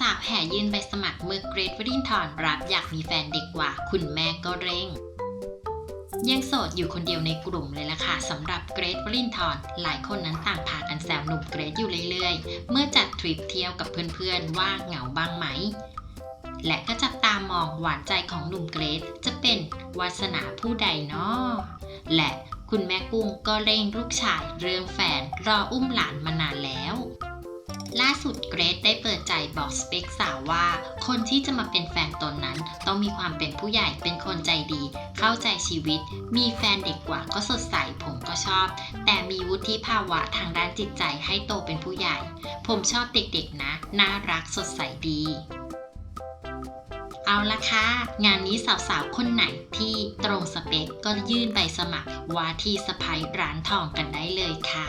สาวๆแห่ยื่นใบสมัครเมื่อเกรทวรินทร์รับอยากมีแฟนเด็กกว่า คุณแม่ก็เร่ง ยังโสดอยู่คนเดียวในกลุ่มเลยล่ะค่ะสำหรับเกรทวรินทร์หลายคนนั้นต่างพากันแซวหนุ่มเกรทอยู่เรื่อยๆ เมื่อจัดทริปเที่ยวกับเพื่อนๆว่าเหงาบ้างไหม และก็จับตามองหวานใจของหนุ่มเกรทจะเป็นวาสนาผู้ใดเนาะและคุณแม่กุ้งก็เร่งลูกชายเรื่องแฟนรออุ้มหลานมานานแล้ว ล่าสุดเกรทได้เปิดใจบอกสเปคสาวว่า คนที่จะมาเป็นแฟนตนนั้น ต้องมีความเป็นผู้ใหญ่เป็นคนใจดี เข้าใจชีวิต มีแฟนเด็กกว่าก็สดใสผมก็ชอบ แต่มีวุฒิภาวะทางด้านจิตใจให้โตเป็นผู้ใหญ่ ผมชอบเด็กๆนะ น่ารักสดใสดีเอาละค่ะ งานนี้สาวๆ คนไหนที่ตรงสเปคก็ยื่นใบสมัครว่าที่สะพายร้านทองกันได้เลยค่ะ